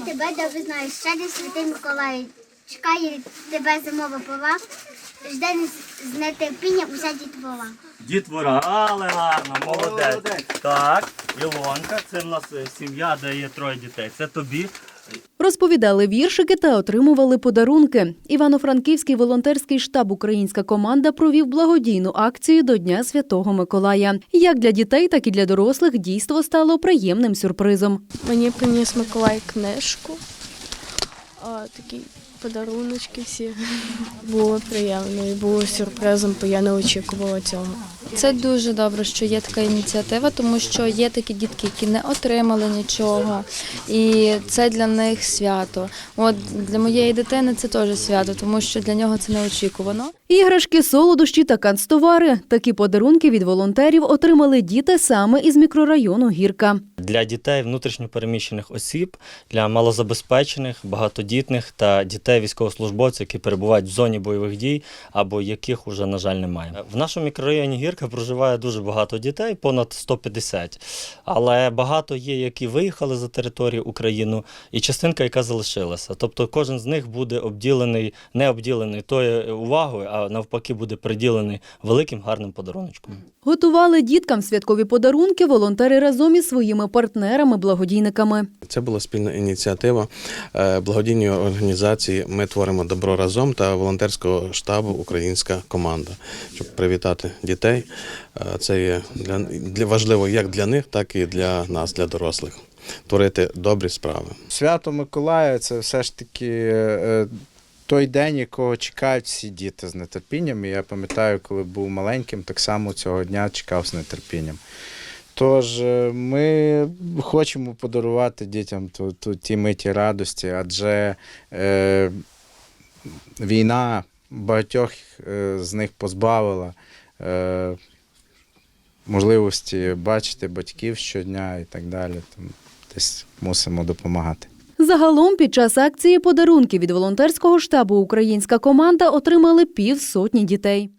тебе знаєш, Ще десь святий Миколай. Чекає тебе зимова пова, Жде з нетерпінням уся дітвора. Дітвора, але гарно, молодець. Так, Ілонка, це в нас е, сім'я, де є троє дітей. Це тобі. Розповідали віршики та отримували подарунки. Івано-Франківський волонтерський штаб Українська команда провів благодійну акцію до Дня Святого Миколая. Як для дітей, так і для дорослих дійство стало приємним сюрпризом. Мені приніс Миколай книжку. Такі подаруночки всі. Було приємно і було сюрпризом, бо я не очікувала цього. Це дуже добре, що є така ініціатива, тому що є такі дітки, які не отримали нічого, і це для них свято. От для моєї дитини це теж свято, тому що для нього це неочікувано. Іграшки, солодощі та канцтовари. Такі подарунки від волонтерів отримали діти саме із мікрорайону Гірка. Для дітей внутрішньопереміщених осіб, для малозабезпечених, багатодітних та дітей військовослужбовців, які перебувають в зоні бойових дій або яких уже, на жаль, немає. В нашому мікрорайоні Гірка проживає дуже багато дітей, понад 150. Але багато є, які виїхали за територію України, і частинка, яка залишилася. Тобто кожен з них буде обділений, не обділений тою увагою, а навпаки буде приділений великим гарним подаруночком. Готували діткам святкові подарунки волонтери разом із своїми партнерами-благодійниками. Це була спільна ініціатива е, благодійної організації Ми творимо добро разом та волонтерського штабу Українська команда, щоб привітати дітей. Е, Це є для, для важливо як для них, так і для нас, для дорослих. Творити добрі справи. Свято Миколая це все ж таки е, той день, якого чекають всі діти з нетерпінням. І я пам'ятаю, коли був маленьким, так само цього дня чекав з нетерпінням. Тож е, ми хочемо подарувати дітям ту, ту, ті миті радості, адже е, війна багатьох е, з них позбавила е, можливості бачити батьків щодня і так далі. Там десь мусимо допомагати. Загалом під час акції подарунки від волонтерського штабу Українська команда отримали півсотні дітей.